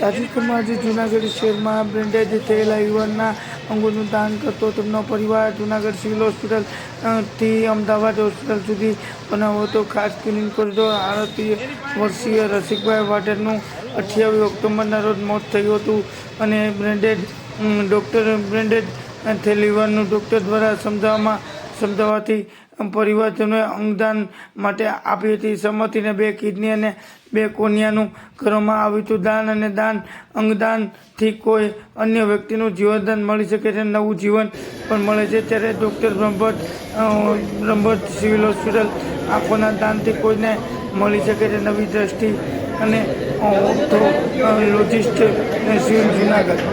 તાજેતરમાં જે જૂનાગઢ શહેરમાં બ્રેન્ડેડ થયેલા યુવાનના અંગોનું દાન કરતો તેમનો પરિવાર જૂનાગઢ સિવિલ હોસ્પિટલથી અમદાવાદ હોસ્પિટલ સુધી બનાવ્યો હતો. ખાસ ક્લિનિક કોરિડોર આડત્રીસ વર્ષીય રસિકભાઈ વાઢેરનું અઠ્યાવીસ ઓક્ટોબરના રોજ મોત થયું હતું અને બ્રેન્ડેડ ડૉક્ટર બ્રેન્ડેડ થયેલ યુવાનનું ડૉક્ટર દ્વારા સમજાવવામાં, સમજાવવાથી પરિવારજનોએ અંગદાન માટે આપી હતી. સંમતિને બે કિડની અને બે કોન્યાનું કરવામાં આવ્યું હતું. દાન અને દાન અંગદાનથી કોઈ અન્ય વ્યક્તિનું જીવનદાન મળી શકે છે, નવું જીવન પણ મળે છે. ત્યારે doctor Brahmbhatt Brahmbhatt civil hospital આંખોના દાનથી કોઈને મળી શકે છે. નવી દ્રષ્ટિ અને લોજિસ્ટ સિવિલ જુનાગઢ.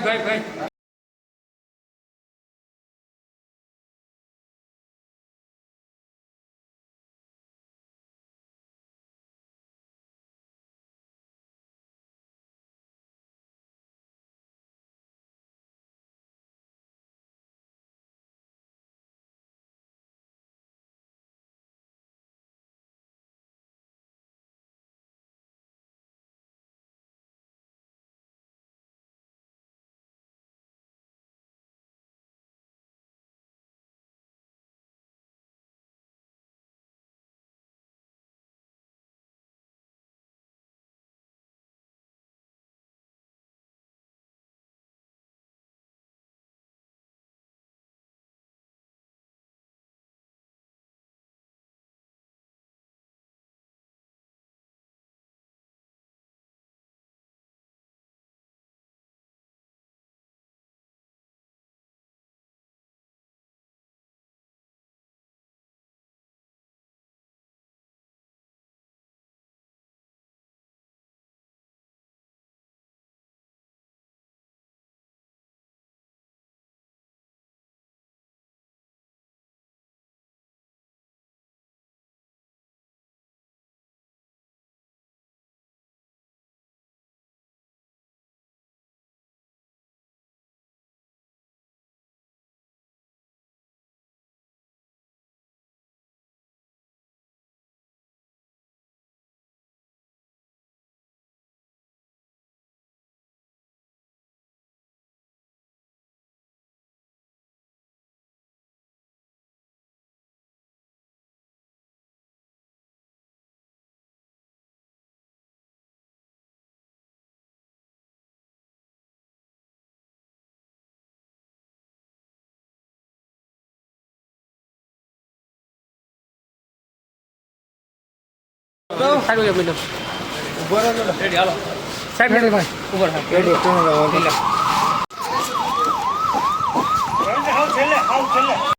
ભાઈ ભાઈ. સારું છે મેડમ. રેડી હાલો સાહેબ રેડી ભાઈ ઉપર રેડી હા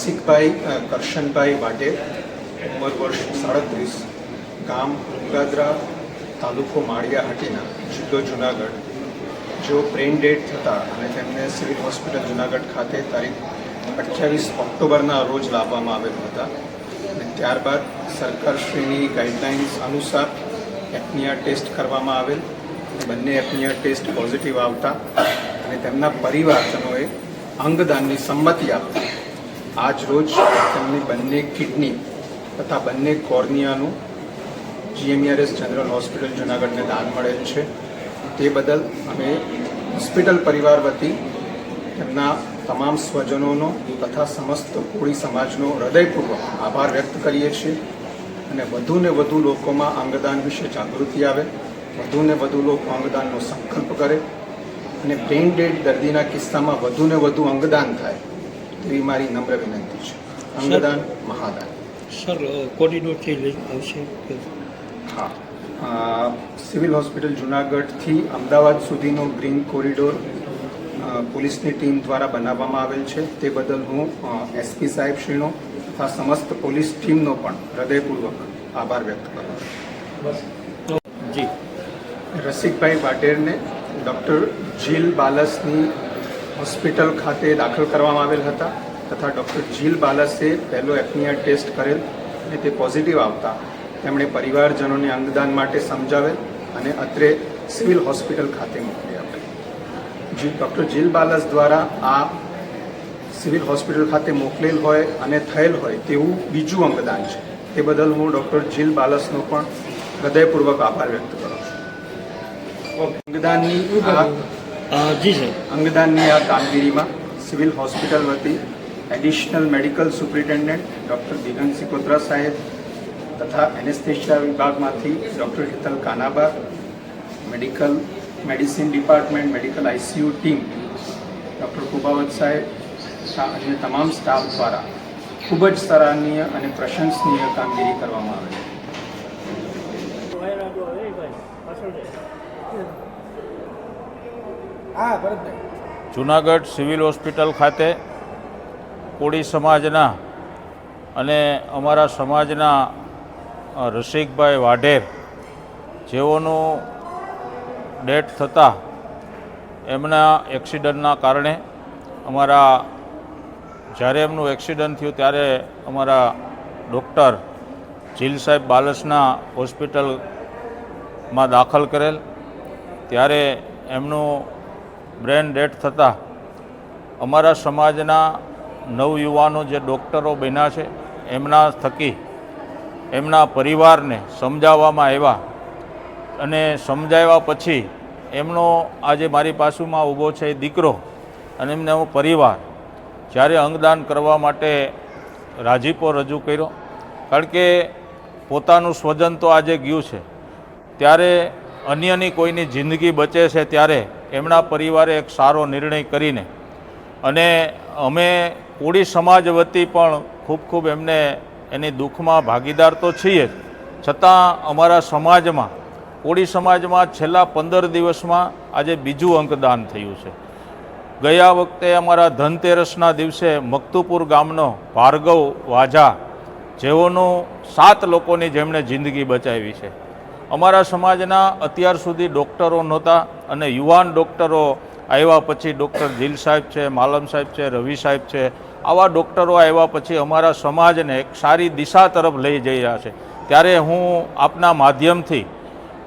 રસિકભાઈ કરશનભાઈ વાટેર ઉંમર વર્ષ સાડત્રીસ, ગામ ઉંગાદરા, તાલુકો માળિયા હાટીના, જિલ્લો જુનાગઢ. જેઓ બ્રેઇન ડેડ થતા અને તેમને સિવિલ હોસ્પિટલ જુનાગઢ ખાતે તારીખ અઠ્યાવીસ ઓક્ટોબરના રોજ લાવવામાં આવેલ હતા. અને ત્યારબાદ સરકારશ્રીની ગાઈડલાઇન્સ અનુસાર એપનિયા ટેસ્ટ કરવામાં આવેલ બંને એપનિયા ટેસ્ટ પોઝિટિવ આવતા અને તેમના પરિવારજનોએ અંગદાનની સંમતિ આપતા આજ રોજ તેમની બંને કિડની તથા બંને કોર્નિયાનું જીએમઆરએસ જનરલ હોસ્પિટલ જુનાગઢને દાન મળેલ છે. તે બદલ અમે હોસ્પિટલ પરિવાર વતી તેમના તમામ સ્વજનોનો તથા સમસ્ત કોળી સમાજનો હૃદયપૂર્વક આભાર વ્યક્ત કરીએ છીએ અને વધુને વધુ લોકોમાં અંગદાન વિશે જાગૃતિ આવે વધુને વધુ લોકો અંગદાનનો સંકલ્પ કરે અને બ્રેઇન ડેડ દર્દીના કિસ્સામાં વધુને વધુ અંગદાન થાય. તેવી મારી નમ્ર વિનંતી છે. અંગદાન મહાદાન. સર કોરિડોરથી લઈ આવશે હા. સિવિલ હોસ્પિટલ જુનાગઢથી અમદાવાદ સુધીનો ગ્રીન કોરિડોર પોલીસની ટીમ દ્વારા બનાવવામાં આવેલ છે. તે બદલ હું એસપી સાહેબ શ્રીનો તથા સમસ્ત પોલીસ ટીમનો પણ હૃદયપૂર્વક આભાર વ્યક્ત કરું છું. જી. રસિકભાઈ પાટેરને ડૉક્ટર જીલ બાલસની હોસ્પિટલ ખાતે દાખલ કરવામાં આવેલ હતા તથા ડૉક્ટર જીલ બાલસે પહેલો એફનીઆર ટેસ્ટ કરેલ અને તે પોઝિટિવ આવતા. તેમણે પરિવારજનોને અંગદાન માટે સમજાવેલ અને અત્રે સિવિલ હોસ્પિટલ ખાતે મોકલી આપેલ. જી ડૉક્ટર જીલ બાલસ દ્વારા આ સિવિલ હોસ્પિટલ ખાતે મોકલેલ હોય અને થયેલ હોય તેવું બીજું અંગદાન છે. તે બદલ હું ડૉક્ટર જીલ બાલસનો પણ હૃદયપૂર્વક આભાર વ્યક્ત કરું છું. અંગદાનની જી સર. અંગદાનની આ કામગીરીમાં સિવિલ હોસ્પિટલ વતી additional medical superintendent doctor Digant Sikotra સાહેબ તથા એનેસ્થેશિયા વિભાગમાંથી doctor Hital Kanaba medical medicine department medical ICU team doctor Kubavat સાહેબ તથા અન્ય તમામ સ્ટાફ દ્વારા ખૂબ જ સરાહનીય અને પ્રશંસનીય કામગીરી કરવામાં આવે છે. જુનાગઢ સિવિલ હોસ્પિટલ ખાતે કોળી સમાજના અને અમારા સમાજના રસિકભાઈ વાઢેર જેઓનું ડેથ થતાં એમના એક્સિડન્ટના કારણે અમારા, જ્યારે એમનું એક્સિડન્ટ થયું ત્યારે અમારા ડૉક્ટર જીલ સાહેબ બાલસના હોસ્પિટલમાં દાખલ કરેલ. ત્યારે એમનું બ્રેન ડેથ થતાં અમારા સમાજના નવયુવાનો જે ડૉક્ટરો બન્યા છે, એમના થકી એમના પરિવારને સમજાવવામાં આવ્યા અને સમજાવ્યા પછી એમનો આજે મારી પાસુમાં ઊભો છે દીકરો અને એમને હું પરિવાર જ્યારે અંગદાન કરવા માટે રાજીપો રજૂ કર્યો, કારણ કે પોતાનું સ્વજન તો આજે ગયું છે. ત્યારે અન્યની કોઈની જિંદગી બચે છે ત્યારે એમના પરિવારે એક સારો નિર્ણય કરીને અને અમે કોળી સમાજ વતી પણ ખૂબ ખૂબ એમને એની દુઃખમાં ભાગીદાર તો છીએ જ. છતાં અમારા સમાજમાં, કોળી સમાજમાં છેલ્લા પંદર દિવસમાં આજે બીજું અંકદાન થયું છે. ગયા વખતે અમારા ધનતેરસના દિવસે મકતુપુર ગામનો ભાર્ગવ વાઝા જેઓનું સાત લોકોની જેમણે જિંદગી બચાવી છે. અમારા સમાજના અત્યાર સુધી ડૉક્ટરો નહોતા અને યુવાન ડૉક્ટરો આવ્યા પછી ડૉક્ટર જીલ સાહેબ છે, માલમ સાહેબ છે, રવિ સાહેબ છે, આવા ડૉક્ટરો આવ્યા પછી અમારા સમાજને એક સારી દિશા તરફ લઈ જઈ રહ્યા છે. ત્યારે હું આપના માધ્યમથી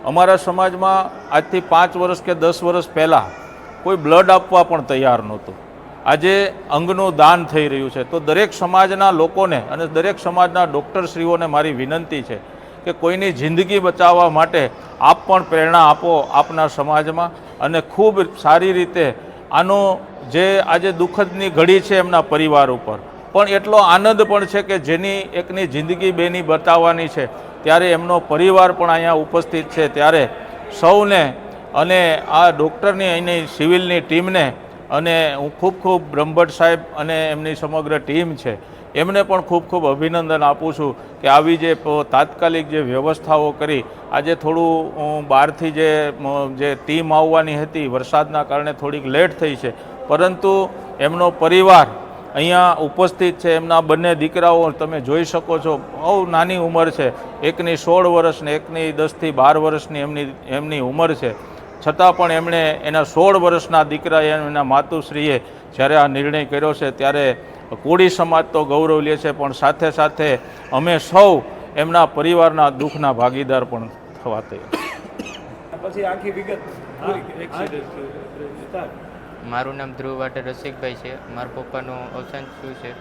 અમારા સમાજમાં આજથી પાંચ વર્ષ કે દસ વર્ષ પહેલાં કોઈ બ્લડ આપવા પણ તૈયાર નહોતું. આજે અંગનું દાન થઈ રહ્યું છે. તો દરેક સમાજના લોકોને અને દરેક સમાજના ડૉક્ટરશ્રીઓને મારી વિનંતી છે કે કોઈની જિંદગી બચાવવા માટે આપ પણ પ્રેરણા આપો આપના સમાજમાં અને ખૂબ સારી રીતે આનો જે આજે દુઃખદની ઘડી છે એમના પરિવાર ઉપર. પણ એટલો આનંદ પણ છે કે જેની એકની જિંદગી બેની બતાવવાની છે, ત્યારે એમનો પરિવાર પણ અહીંયા ઉપસ્થિત છે. ત્યારે સૌને અને આ ડૉક્ટરની અહીંની સિવિલની ટીમને અને હું ખૂબ ખૂબ બ્રહ્મભટ્ટ સાહેબ અને એમની સમગ્ર ટીમ છે એમને પણ ખૂબ ખૂબ અભિનંદન આપું છું કે આવી જે તાત્કાલિક જે વ્યવસ્થાઓ કરી, આજે થોડું બહારથી જે જે ટીમ આવવાની હતી, વરસાદના કારણે થોડીક લેટ થઈ છે. પરંતુ એમનો પરિવાર અહીંયા ઉપસ્થિત છે, એમના બંને દીકરાઓ તમે જોઈ શકો છો, બહુ નાની ઉંમર છે. એકની સોળ વર્ષ ને એકની દસથી બાર વર્ષની એમની એમની ઉંમર છે. છતાં પણ એમણે એના સોળ વર્ષના દીકરાએ એના માતુશ્રીએ જ્યારે આ નિર્ણય કર્યો છે, ત્યારે કોળી સમાજ તો ગૌરવ લે છે પણ સાથે સાથે અમે સૌ એમના પરિવારના દુઃખના ભાગીદાર પણ થવા તૈયાર પછી આખી વિગત મારું નામ ધ્રુવ વાટર રસિકભાઈ છે. મારા પપ્પાનું અવસાન થયું છે?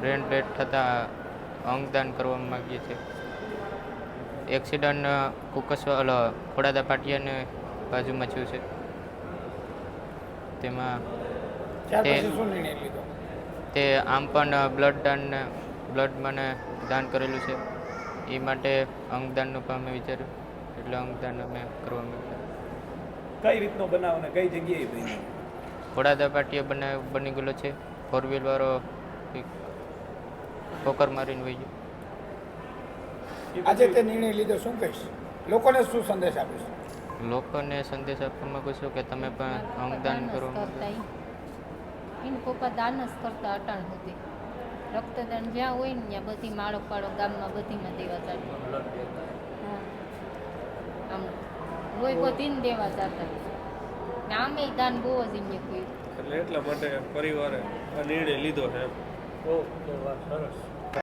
બ્રેન ડેડ થતાં અંગદાન કરવા માગીએ છીએ એક્સિડન્ટ કુકસવા ખોડાદા પાટિયાને બાજુમાં થયું છે. તેમાં તે- શું નિર્ણય લીધો? તે આમ પણ બ્લડ દાન બ્લડ મને દાન કરેલું છે. એ માટે અંગદાનનું પણ અમે વિચાર્યું. એટલે અંગદાન અમે કરવા માંગ્યા કઈ રીતનો બનાવ અને કઈ જગ્યાએ બન્યો? ખોડાદા પાટીએ બને બની ગયેલો છે. ફોર વ્હીલવાળો ઠોકર મારીને વહી ગયો. આજે તે નિર્ણય લીધો શું કહીશ? લોકોને શું સંદેશ આપીશ? લોકોને સંદેશ આપવા માંગુ છું કે તમે પણ અંગદાન કરો એને પપ્પા દાન જ કરતા અટાણ હતી. રક્તદાન જ્યાં હોય ને ત્યાં બધી માળો પાડો ગામમાં બધીમાં દેવા ચાલતા હા. આમ લોહી બધીને દેવા ચાલતા ને આમે દાન બહુ જ એને કોઈ એટલે એટલા માટે પરિવારે આ નિર્ણય લીધો છે. બહુ સરસ.